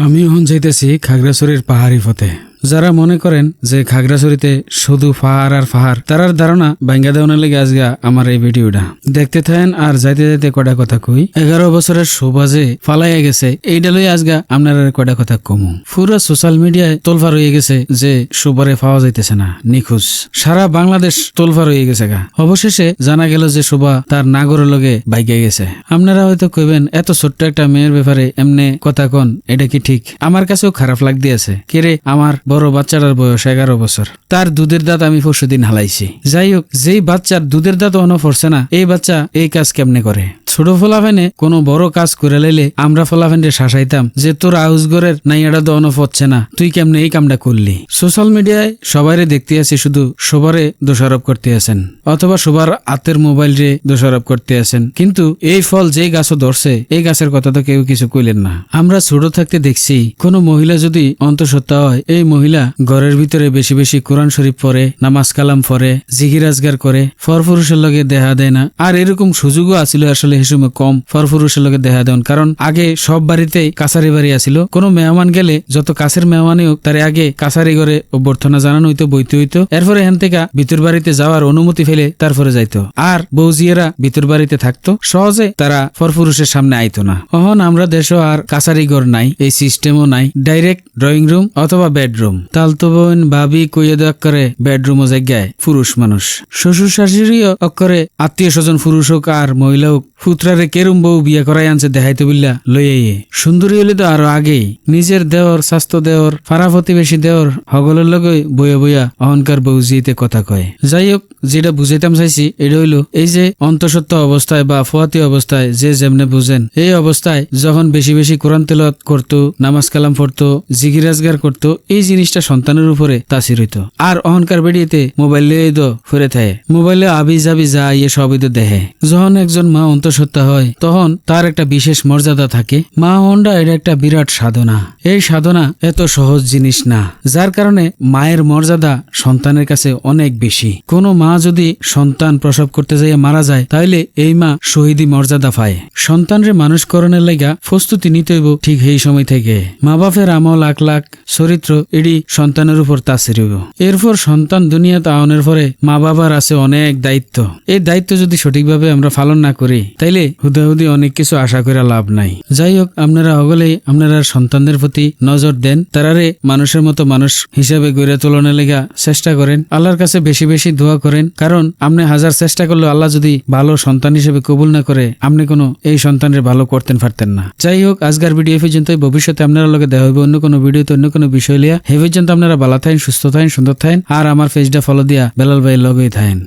আমি এখন যাইতেছি খাগড়াছড়ির পাহাড়ি পথে। যারা মনে করেন যে খাগড়াছড়িতে শুধু পাহাড় আর পাহাড়, তারার ধারণা ভাঙ্গা দেওয়ার লেগে আজগা আমার এই ভিডিওটা। দেখতে থাকেন আর যাইতে যাইতে কটা কথা কই। এগারো বছরের শোভাজে ফালাইয়া গেছে এইটা লই আজগা আপনার কটা কথা কমু। পুরো সোশ্যাল মিডিয়ায় তোলফার হয়ে গেছে যে সুবারে পাওয়া যাইতেছে না, নিখোঁজ। সারা বাংলাদেশ তোলফার হয়ে গেছে গা। অবশেষে জানা গেল যে শোভা তার নাগরের লগে বাইকে গেছে। আপনারা হয়তো কইবেন, এত ছোট্ট একটা মেয়ের ব্যাপারে এমনে কথা কন, এটা কি ঠিক? আমার কাছেও খারাপ লাগ দিয়েছে কেরে, আমার বড় বাচ্চাটার বয়স এগারো বছর। তার দুধের দাঁত আমি পরশুদিন হালাইছি। যাই হোক, যেই বাচ্চার দুধের দাঁত অন পড়ছে না, এই বাচ্চা এই কাজ কেমনে করে? ছোট ফলাফেনে কোনো বড় কাজ করে লাইলে আমরা ফলাফেনরে শাসাইতাম যে তোর আউসগরের নাইয়াটা তো অনফ হচ্ছে না। তুই কেমনে এই কামটা করলি? সোশ্যাল মিডিয়ায় সবাইরে দেখতে আছি শুধু সবারে দোষারোপ করতে আছেন অথবা সবার হাতের মোবাইল রে দোষারোপ করতে আছেন কিন্তু এই ফল যে গাছও ধরছে, এই গাছের কথা তো কেউ কিছু কইলেন না। আমরা ছোট থাকতে দেখছি, কোনো মহিলা যদি অন্তঃসত্ত্বা হয়, এই মহিলা ঘরের ভিতরে বেশি বেশি কোরআন শরীফ পড়ে, নামাজ কালাম পড়ে জিগিরাজগার করে ফরফুরুষের লগে দেখা দেয় না। আর এরকম সুযোগও আছিল আসলে সে সময় কম ফরফুরুষের লগে দেখা দেন। কারণ আগে সব বাড়িতেই কাছারি বাড়ি আছিল। কোনো মেহমান গেলে যত কাছের মেহমানই হোক, তার আগে কাছারি ঘরে অভ্যর্থনা জানানো হইতো, বইতে হইতো। এরপরে এখান থেকে ভিতর বাড়িতে যাওয়ার অনুমতি ফেলে তারপরে যাইতো। আর বৌজিয়েরা ভিতর বাড়িতে থাকতো, সহজে তারা ফরফুরুষের সামনে আইতো না। অহন আমরা দেশও আর কাছারি ঘর নাই, এই সিস্টেমও নাই। ডাইরেক্ট ড্রয়িং রুম অথবা বেডরুম। তালতো বোন ভাবি কইয়া দেওয়া করে বেডরুমও জায়গায়, পুরুষ মানুষ। শ্বশুর শাশুড়িও অক্ষরে আত্মীয় স্বজন পুরুষ হোক আর মহিলা হোক ফুতরারে কেরম বউ বিয়ে করাই আনছে দেখাইতে বিল্লা লইয়াইয়ে সুন্দরী হলে তো আরও আগেই। নিজের দেওর, স্বাস্থ্য দেওর, পাড়া প্রতিবেশী দেওর, হগলের লগে বইয়া বইয়া অহংকার বউ জিতে কথা কয়। যাই হোক যেটা বুঝাইতাম চাইছি, এটা হইল এই যে অন্তঃসত্ত্ব অবস্থায় বা ফোয়াতি অবস্থায় যে যেমনে বুঝেন, এই অবস্থায় যখন বেশি বেশি কোরআন তেলত করতো, নামাজ কালাম পড়তো জিগিরাজগার করতো, এই জিনিসটা সন্তানের উপরে তাসির হইতো। আর অহংকার বেরিয়েতে মোবাইল ফিরে থাকে মোবাইলে আবি যাবি যা ইয়ে সবই তো দেখে। যখন একজন মা অন্তঃসত্ত্বা হয়, তখন তার একটা বিশেষ মর্যাদা থাকে। মা হন্ডা এটা একটা বিরাট সাধনা। এই সাধনা এত সহজ জিনিস না, যার কারণে মায়ের মর্যাদা সন্তানের কাছে অনেক বেশি। কোনো মা যদি সন্তান প্রসব করতে যাইয়া মারা যায় তাহলে এই মা শহীদি মর্যাদা পায়। সন্তানরে মানুষ করণের লাইগা প্রস্তুতি নিতে হইব ঠিক এই সময় থেকে। মা বাপের আমল লাখ লাখ চরিত্র এটি সন্তানের উপর তাসির হইব। এরপর সন্তান দুনিয়াতে আওনের পরে মা বাবার আছে অনেক দায়িত্ব। এই দায়িত্ব যদি সঠিকভাবে আমরা পালন না করি তাইলে হুদাহুদি অনেক কিছু আশা করে লাভ নাই। যাই হোক আপনারা অগলেই আপনারা সন্তানদের প্রতি নজর দেন, তারারে মানুষের মতো মানুষ হিসেবে গড়ে তোলনের লেগা চেষ্টা করেন, আল্লাহর কাছে বেশি বেশি দোয়া করেন, কারণ আপনি হাজার চেষ্টা করলে আল্লাহ যদি ভালো সন্তান হিসেবে কবুল না করে, আপনি কোনো এই সন্তানের ভালো করতেন পারতেন না। যাই হোক আজকের ভিডিও পর্যন্ত ভবিষ্যতে আপনারা লগে দেখা হবে অন্য কোনো ভিডিওতে অন্য কোনো বিষয় লিয়া। হে পর্যন্ত আপনারা ভালো থাকেন, সুস্থ থাকেন, সুন্দর থাকেন, আর আমার পেজটা ফলো দিয়া বেলাল ভাইয়ের লগেই থাকেন।